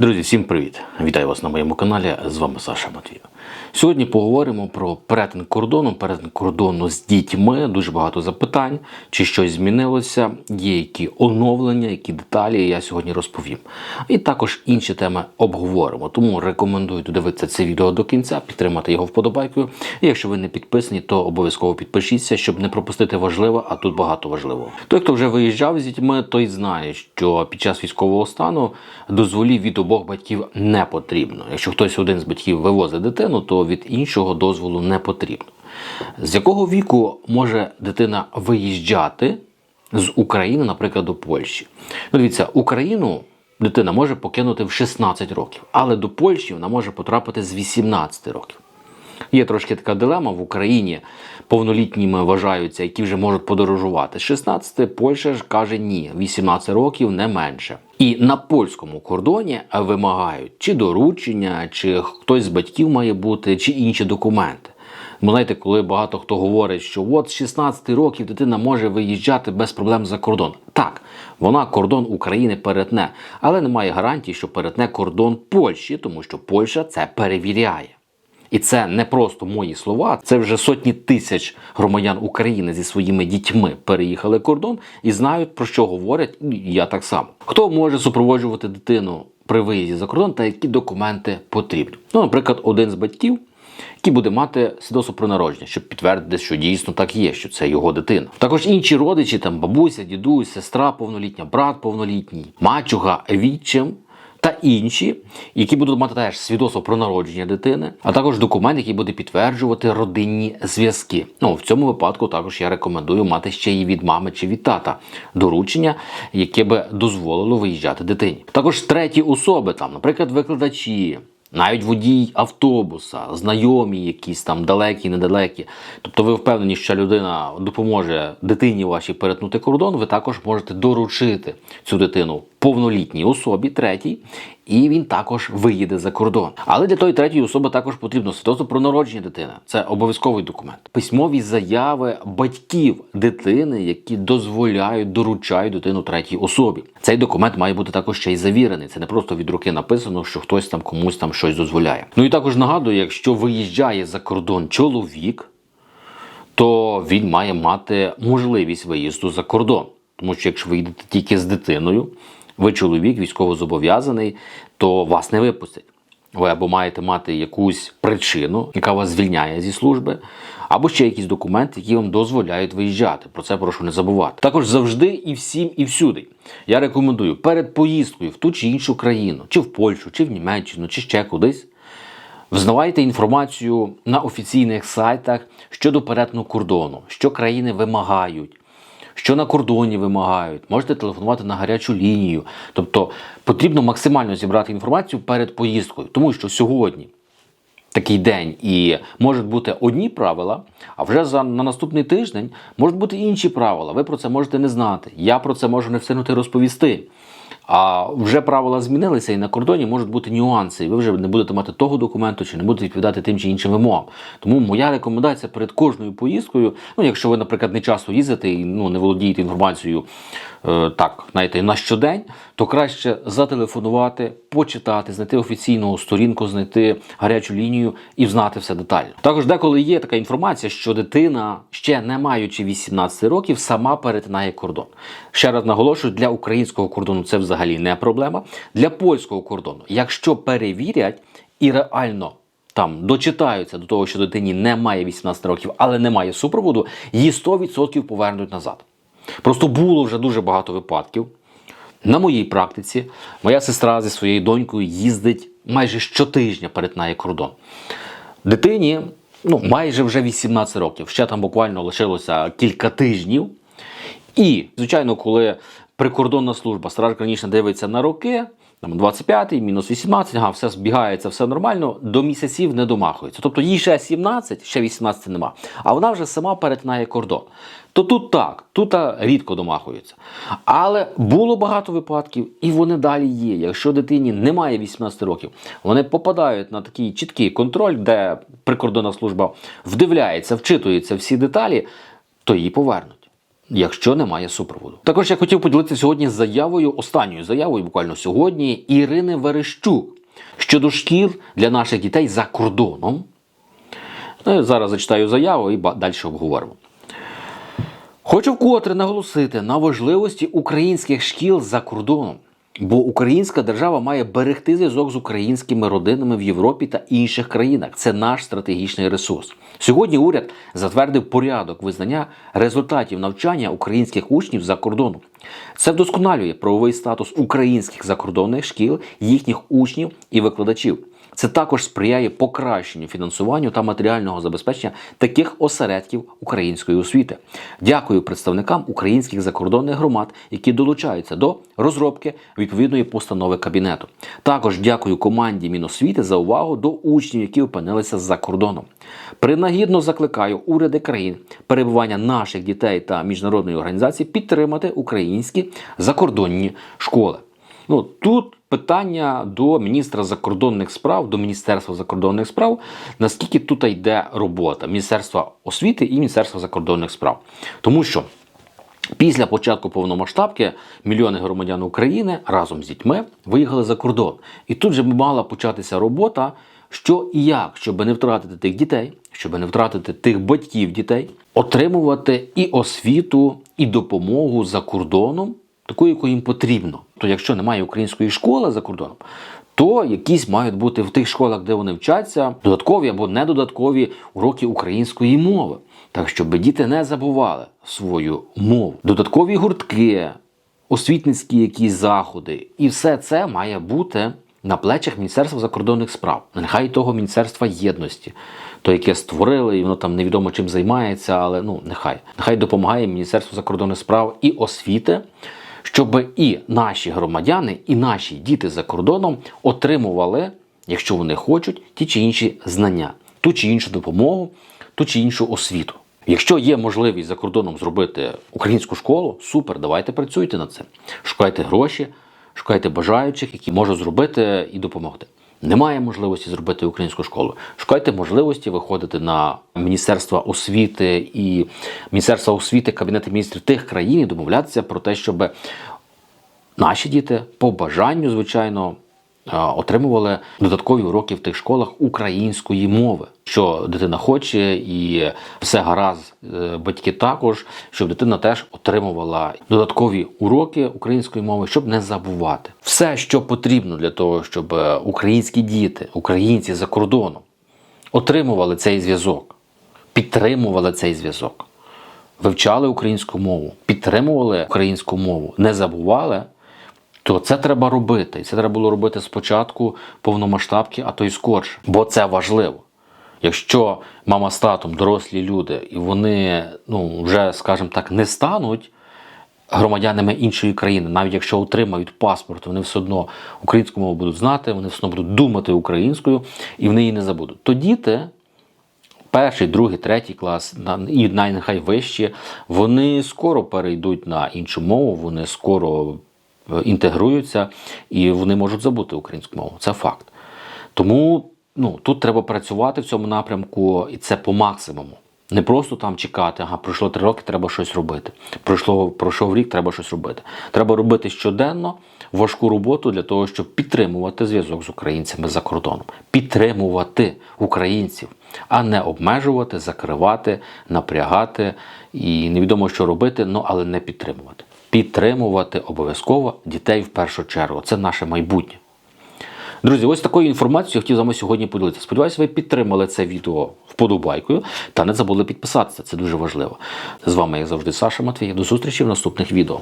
Друзі, всім привіт! Вітаю вас на моєму каналі. З вами Саша Матвій. Сьогодні поговоримо про перетин кордону, перетин кордону з дітьми. Дуже багато запитань, чи щось змінилося, є які оновлення, які деталі я сьогодні розповім. І також інші теми обговоримо. Тому рекомендую додивитися це відео до кінця, підтримати його вподобайкою. І якщо ви не підписані, то обов'язково підпишіться, щоб не пропустити важливе, а тут багато важливого. Той, хто вже виїжджав з дітьми, той знає, що під час військового стану дозволів від обох батьків не потрібно. Якщо хтось один з батьків вивозить дитину, то від іншого дозволу не потрібно. З якого віку може дитина виїжджати з України, наприклад, до Польщі? Ну, дивіться, Україну дитина може покинути в 16 років, але до Польщі вона може потрапити з 18 років. Є трошки така дилема в Україні. Повнолітніми вважаються, які вже можуть подорожувати. З 16 Польща ж каже ні, 18 років не менше. І на польському кордоні вимагають чи доручення, чи хтось з батьків має бути, чи інші документи. Бо знаєте, коли багато хто говорить, що от з 16 років дитина може виїжджати без проблем за кордон. Так, вона кордон України перетне, але немає гарантії, що перетне кордон Польщі, тому що Польща це перевіряє. І це не просто мої слова, це вже сотні тисяч громадян України зі своїми дітьми переїхали кордон і знають про що говорять. Я так само. Хто може супроводжувати дитину при виїзді за кордон та які документи потрібні? Ну, наприклад, один з батьків. Який буде мати свідоцтво про народження, щоб підтвердити, що дійсно так є, що це його дитина. Також інші родичі, там бабуся, дідусь, сестра повнолітня, брат повнолітній, мачуга, відчим та інші, які будуть мати теж свідоцтво про народження дитини, а також документ, який буде підтверджувати родинні зв'язки. Ну в цьому випадку також я рекомендую мати ще і від мами чи від тата доручення, яке би дозволило виїжджати дитині. Також треті особи, там, наприклад, викладачі. Навіть водій автобуса, знайомі, якісь там далекі, недалекі. Тобто ви впевнені, що людина допоможе дитині вашій перетнути кордон, ви також можете доручити цю дитину повнолітній особі, третій, і він також виїде за кордон. Але для тої третьої особи також потрібно свідоцтво про народження дитини. Це обов'язковий документ. Письмові заяви батьків дитини, які дозволяють, доручають дитину третій особі. Цей документ має бути також ще й завірений. Це не просто від руки написано, що хтось там комусь там щось дозволяє. Ну і також нагадую, якщо виїжджає за кордон чоловік, то він має мати можливість виїзду за кордон. Тому що якщо ви їдете тільки з дитиною, ви чоловік, військово зобов'язаний, то вас не випустять. Ви або маєте мати якусь причину, яка вас звільняє зі служби, або ще якісь документи, які вам дозволяють виїжджати. Про це прошу не забувати. Також завжди і всім, і всюди. Я рекомендую перед поїздкою в ту чи іншу країну, чи в Польщу, чи в Німеччину, чи ще кудись. Взнавайте інформацію на офіційних сайтах щодо перетину кордону, що країни вимагають, що на кордоні вимагають. Можете телефонувати на гарячу лінію. Тобто потрібно максимально зібрати інформацію перед поїздкою, тому що сьогодні. Такий день і можуть бути одні правила, а вже за на наступний тиждень можуть бути інші правила. Ви про це можете не знати. Я про це можу не встигнути розповісти. А вже правила змінилися, і на кордоні можуть бути нюанси, і ви вже не будете мати того документу, чи не будете відповідати тим чи іншим вимогам. Тому моя рекомендація перед кожною поїздкою, ну якщо ви, наприклад, не часто їздите і ну не володієте інформацією е, так, знаєте, на щодень, то краще зателефонувати, почитати, знайти офіційну сторінку, знайти гарячу лінію і знати все детально. Також деколи є така інформація, що дитина, ще не маючи 18 років, сама перетинає кордон. Ще раз наголошую, для українського кордону це взагалі не проблема. Для польського кордону, якщо перевірять і реально. Там дочитаються до того, що дитині немає 18 років, але немає супроводу, її 100% повернуть назад. Просто було вже дуже багато випадків. На моїй практиці моя сестра зі своєю донькою їздить майже щотижня перетинає кордон. Дитині ну, майже вже 18 років, ще там буквально лишилося кілька тижнів. І, звичайно, коли прикордонна служба Страж Гранічна дивиться на роки, там 25-й, мінус 18, ага, все збігається, все нормально, до місяців не домахується. Тобто їй ще 17, ще 18 нема. А вона вже сама перетинає кордон. То тут так, тут рідко домахуються. Але було багато випадків, і вони далі є. Якщо дитині немає 18 років, вони попадають на такий чіткий контроль, де прикордонна служба вдивляється, вчитується всі деталі, то її повернуть. Якщо немає супроводу. Також я хотів поділитися сьогодні з заявою, останньою заявою, буквально сьогодні, Ірини Верещук щодо шкіл для наших дітей за кордоном. Ну, зараз зачитаю заяву і далі обговоримо. Хочу вкотре наголосити на важливості українських шкіл за кордоном. Бо українська держава має берегти зв'язок з українськими родинами в Європі та інших країнах. Це наш стратегічний ресурс. Сьогодні уряд затвердив порядок визнання результатів навчання українських учнів за кордоном. Це вдосконалює правовий статус українських закордонних шкіл, їхніх учнів і викладачів. Це також сприяє покращенню фінансуванню та матеріального забезпечення таких осередків української освіти. Дякую представникам українських закордонних громад, які долучаються до розробки відповідної постанови кабінету. Також дякую команді Міносвіти за увагу до учнів, які опинилися за кордоном. Принагідно закликаю уряди країн перебування наших дітей та міжнародної організації підтримати українські закордонні школи. Ну тут питання до міністра закордонних справ, до Міністерства закордонних справ, наскільки тут йде робота Міністерства освіти і Міністерства закордонних справ. Тому що після початку повномасштабки мільйони громадян України разом з дітьми виїхали за кордон. І тут же мала початися робота, що і як, щоб не втратити тих дітей, щоб не втратити тих батьків дітей, отримувати і освіту, і допомогу за кордоном, таку, яку їм потрібно. То якщо немає української школи за кордоном, то якісь мають бути в тих школах, де вони вчаться, додаткові або недодаткові уроки української мови. Так, щоб діти не забували свою мову, додаткові гуртки, освітницькі якісь заходи, і все це має бути на плечах Міністерства закордонних справ. Нехай того Міністерства єдності, то яке створили, і воно там невідомо чим займається, але ну нехай. Нехай допомагає Міністерство закордонних справ і освіти, щоб і наші громадяни, і наші діти за кордоном отримували, якщо вони хочуть, ті чи інші знання, ту чи іншу допомогу, ту чи іншу освіту. Якщо є можливість за кордоном зробити українську школу, супер, давайте працюйте над цим. Шукайте гроші, шукайте бажаючих, які можуть зробити і допомогти. Немає можливості зробити українську школу. Шукайте можливості виходити на Міністерство освіти і Міністерство освіти, Кабінети міністрів тих країн і домовлятися про те, щоб наші діти по бажанню, звичайно, отримували додаткові уроки в тих школах української мови. Що дитина хоче, і все гаразд, е, батьки також, щоб дитина теж отримувала додаткові уроки української мови, щоб не забувати. Все, що потрібно для того, щоб е, українські діти, українці за кордоном отримували цей зв'язок, підтримували цей зв'язок вивчали українську мову, підтримували українську мову, не забували, то це треба робити. І це треба було робити спочатку повномасштабки, а то й скорше. Бо це важливо. Якщо мама з татом дорослі люди, і вони ну, вже, скажімо так, не стануть громадянами іншої країни, навіть якщо отримають паспорт, вони все одно українську мову будуть знати, вони все одно будуть думати українською, і вони її не забудуть. То діти перший, другий, третій клас, і нехай вищі, вони скоро перейдуть на іншу мову, вони скоро інтегруються і вони можуть забути українську мову. Це факт. Тому ну, тут треба працювати в цьому напрямку, і це по максимуму. Не просто там чекати, ага, пройшло три роки, треба щось робити. Пройшло, пройшов рік, треба щось робити. Треба робити щоденно важку роботу для того, щоб підтримувати зв'язок з українцями за кордоном. Підтримувати українців, а не обмежувати, закривати, напрягати і невідомо, що робити, ну але не підтримувати. Підтримувати обов'язково дітей в першу чергу. Це наше майбутнє. Друзі, ось такою інформацією хотів з вами сьогодні поділитися. Сподіваюся, ви підтримали це відео вподобайкою та не забули підписатися. Це дуже важливо. З вами, як завжди, Саша Матвій. До зустрічі в наступних відео.